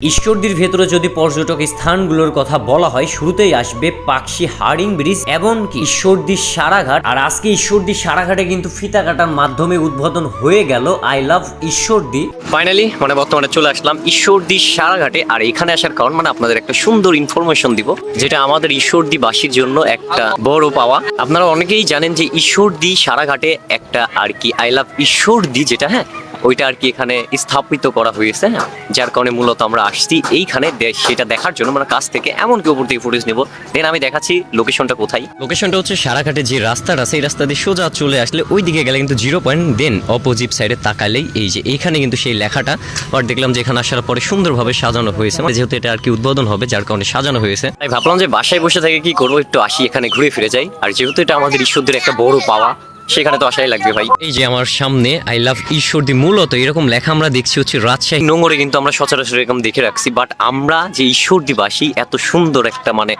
ঈশ্বরদীর ভেতরে যদি পর্যটক স্থানগুলোর কথা বলা হয়, শুরুতেই আসবে পাকশি হারিং ব্রিজ এবং কি ঈশ্বরদীর সারাঘাট। আর আজকে ঈশ্বরদীর সারাঘাটে কিন্তু ফিতা কাটার মাধ্যমে উদ্বোধন হয়ে গেল আই লাভ ঈশ্বরদী ফাইনালি মানে বর্তমানে চলে আসলাম ঈশ্বরদী সারাঘাটে। আর এখানে আসার কারণ মানে আপনাদের একটা সুন্দর ইনফরমেশন দিব, যেটা আমাদের ঈশ্বরদীবাসীর জন্য একটা বড় পাওয়া। আপনারা অনেকেই জানেন যে ঈশ্বরদী সারাঘাটে একটা আর কি আই লাভ ঈশ্বরদী যেটা হ্যাঁ ওইটা আর কি এখানে স্থাপিত করা হয়েছে হ্যাঁ যার কারণে মূলত আমরা আসছি এইখানে সেটা দেখার জন্য। আমরা কাছ থেকে এমন কি উপর থেকে ফুটেজ নেব। দেন আমি দেখাচ্ছি লোকেশনটা কোথায়। লোকেশনটা হচ্ছে সারাঘাটে যে রাস্তাটা সেই রাস্তা দিয়ে সোজা চলে আসলে ওই দিকে গেলে কিন্তু জিরো পয়েন্ট দেন অপোজিট সাইডে তাকালেই এই যে এইখানে কিন্তু সেই লেখাটা। আর দেখলাম যে এখানে আসার পরে সুন্দরভাবে সাজানো হয়েছে। মানে যেহেতু এটা আর কি উদ্বোধন হবে যার কারণে সাজানো হয়েছে। তাই ভাবলাম যে বাসায় বসে থেকে কি করব একটু আসি এখানে ঘুরে ফিরে যাই। আর যেহেতু এটা আমাদের ঈশ্বরদের একটা বড় পাওয়া সেখানে তো আসাই লাগবে ভাই। এই যে আমার সামনে আই লাভ ঈশ্বরদী মূলত এরকম লেখা আমরা দেখছি হচ্ছে রাজশাহী নোংরে কিন্তু আমরা সচরাচর এরকম দেখে রাখছি বাট আমরা যে ঈশ্বরদীবাসী এত সুন্দর একটা মানে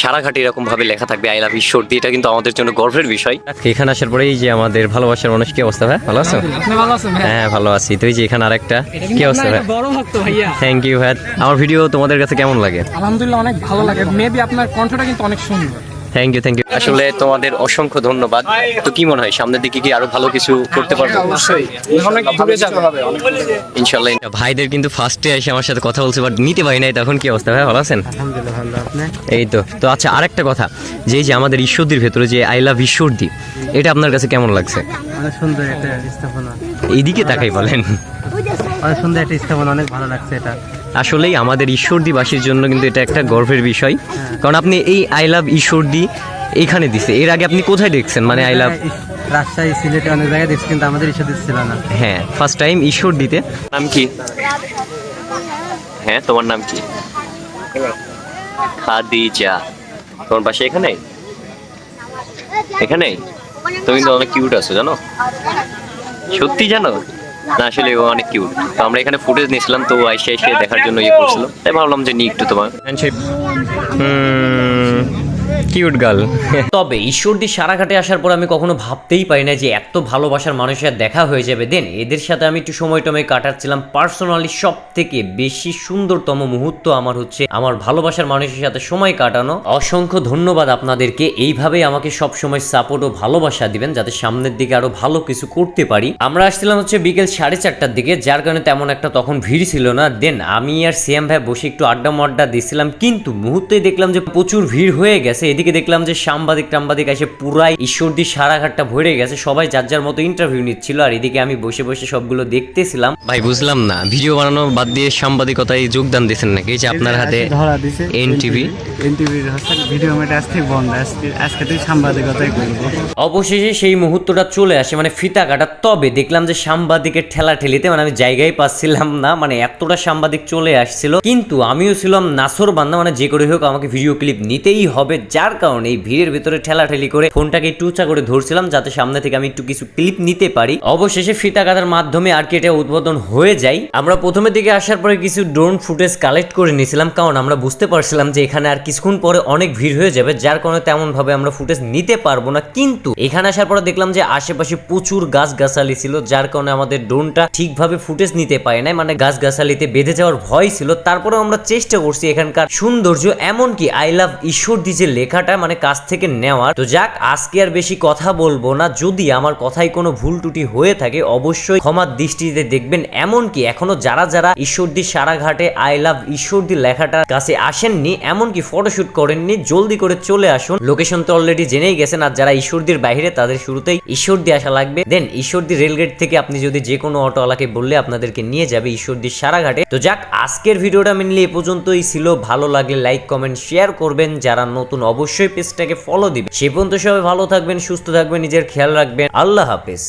সারাঘাটে এরকম ভাবে লেখা থাকবে আই লাভ ঈশ্বরদী এটা কিন্তু আমাদের জন্য গর্বের বিষয়। এখানে আসার পরে এই যে আমাদের ভালোবাসার মানুষ কি অবস্থা ভাই? ভালো আছো? আপনি ভালো আছেন ভাই হ্যাঁ ভালো আছি। তো এই যে এখানে আরেকটা কি অবস্থা ভাই? বড় ভক্ত ভাইয়া। থ্যাংক ইউ ভাই। আমার ভিডিও তোমাদের কাছে কেমন লাগে? আলহামদুলিল্লাহ অনেক ভালো লাগে। মেবি আপনার কণ্ঠটা কিন্তু অনেক সুন্দর। থ্যাংক ইউ থ্যাংক ইউ আসলে তোমাদের অসংখ্য ধন্যবাদ। তো কি মনে হয় সামনের দিকে কি আরও ভালো কিছু করতে পারব? ইনশাল্লাহ। ভাইদের কিন্তু ফার্স্টে এসে আমার সাথে কথা বলছে বাট নিতে পারি নাই তখন কি অবস্থা? ভাই ভালো আছেন? এই তো তো আচ্ছা আরেকটা কথা। যে যে আমাদের ঈশ্বরদীর ভেতরে যে আই লাভ ঈশ্বরদী এটা আপনার কাছে কেমন লাগছে? সুন্দর একটা স্থাপনা। এইদিকে তাকাই বলেন। অনেক সুন্দর একটা স্থাপনা অনেক ভালো লাগছে এটা। আসলেই আমাদের ঈশ্বরদীবাসীর জন্য কিন্তু এটা একটা গর্বের বিষয়। কারণ আপনি এই আই লাভ ঈশ্বরদী এখানে দিছে। এর আগে আপনি কোথায় দেখছেন? মানে আই লাভ রাজশাহী সিলেটে অনেক জায়গায় দেখছি কিন্তু আমাদের ইস্যু ছিল না। হ্যাঁ ফার্স্ট টাইম ঈশ্বর দিতে নাম কি? হ্যাঁ তোমার নাম কি? খাদিজা। তোমার বাসা এখানে? এখানে? তুমি তো অনেক কিউট আছো জানো? সত্যি জানো? না আসলে ও অনেক কিউট তো আমরা এখানে ফুটেজ নিয়েছিলাম তো আইসে আইসে দেখার জন্য ইয়ে করছিল। তাই ভাবলাম যে নিই একটু তোমার। Cute girl. তবে ঈশ্বরদী সারাঘাটে আসার পর আমি কখনো ভাবতেই পারি না যে এত ভালোবাসার মানুষের দেখা হয়ে যাবে। দেন এদের সাথে আমি একটু সময় টময় কাটাচ্ছিলাম। পার্সোনালি সব থেকে বেশি সুন্দরতম মুহূর্ত আমার হচ্ছে আমার ভালোবাসার মানুষের সাথে সময় কাটানো। অসংখ্য ধন্যবাদ আপনাদেরকে। এইভাবেই আমাকে সব সময় সাপোর্ট ও ভালোবাসা দিবেন যাতে সামনের দিকে আরও ভালো কিছু করতে পারি। আমরা আসছিলাম হচ্ছে বিকেল সাড়ে চারটার দিকে। যার কারণে তেমন একটা তখন ভিড় ছিল না। দেন আমি আর সিএম ভাই বসে একটু আড্ডা মাড্ডা দিছিলাম কিন্তু মুহূর্তেই দেখলাম যে প্রচুর ভিড় হয়ে গেছে। এদিকে দেখলাম যে সাংবাদিক টাম্বাদিক এসে পুরাই ঈশ্বরদী সারাঘাটটা ভরে গেছে। সবাই যার যার মতো ইন্টারভিউ নিচ্ছিল আর এদিকে আমি বসে বসে সবগুলো দেখতেছিলাম। ভাই বুঝলাম না। ভিডিও বানানো বাদ দিয়ে সাংবাদিকতায় যোগদান দিয়েছেন নাকি? এই যে আপনার হাতে ধরা দিছে NTV এনটিভির হচ্ছে ভিডিও মেটে আজ থেকে বন্ধ। আজকে আজকে থেকে সাংবাদিকতাই করব। অবশেষে সেই মুহূর্তটা চলে আসে মানে ফিতা কাটা। তবে দেখলাম যে সাংবাদিকের ঠেলা ঠেলিতে মানে আমি জায়গায় পাচ্ছিলাম না মানে এতটা সাংবাদিক চলে আসছিল। কিন্তু আমিও ছিলাম নাসর বান্দা মানে যে করে হোক আমাকে ভিডিও ক্লিপ নিতেই হবে যার কারণে এই ভিড়ের ভিতরে ঠেলা ঠেলি করে ফোনটাকে একটু করে ধরছিলাম, যাতে সামনে থেকে আমি একটু কিছু ক্লিপ নিতে পারি। অবশেষে ফিতা কাটার মাধ্যমে আর কি এটা উদ্বোধন হয়ে যায়। আমরা প্রথমের দিকে আসার পরে কিছু ড্রোন ফুটেজ কালেক্ট করে নিয়েছিলাম, কারণ আমরা বুঝতে পারছিলাম যে এখানে আর কিছুক্ষণ পরে অনেক ভিড় হয়ে যাবে, যার কারণে তেমন ভাবে আমরা ফুটেজ নিতে পারব না। কিন্তু এখানে আসার পরে দেখলাম যে আশেপাশে প্রচুর গাছ গাছালি ছিল, যার কারণে আমাদের ড্রোনটা ঠিকভাবে ফুটেজ নিতে পারে নাই মানে গাছ গাছালিতে বেঁধে যাওয়ার ভয় ছিল। তারপরেও আমরা চেষ্টা করছি এখানকার সৌন্দর্য, এমনকি আই লাভ ঈশ্বর যে লেখাটা মানে কাছ থেকে নেওয়ার। তো যাক, আজকে আর বেশি কথা বলব না। যদি আমার কথায় কোনো ভুল ত্রুটি হয়ে থাকে, অবশ্যই ক্ষমার দৃষ্টিতে দেখবেন। এমনকি এখনও যারা যারা ঈশ্বরদী সারাঘাটে আই লাভ ঈশ্বরদী লেখাটার কাছে আসেননি, এমনকি ফটোশুট করেননি, জলদি করে চলে আসুন। লোকেশন তো অলরেডি জেনেই গেছেন, আর যারা ঈশ্বরদীর বাইরে, তাদের শুরুতেই ঈশ্বরদী আসা লাগবে। দেন ঈশ্বরদী রেলগেট থেকে আপনি যদি যে কোনো অটোওয়ালাকে বললে আপনাদেরকে নিয়ে যাবে ঈশ্বরদীর সারাঘাটে। তো যাক, আজকের ভিডিওটা মেনলি এ পর্যন্তই ছিল। ভালো লাগলে লাইক কমেন্ট শেয়ার করবেন। যারা নতুন অবশ্যই পেজটাকে ফলো দিবেন। সে পর্যন্ত সবাই ভালো থাকবেন, সুস্থ থাকবেন, নিজের খেয়াল রাখবেন। আল্লাহ হাফেজ।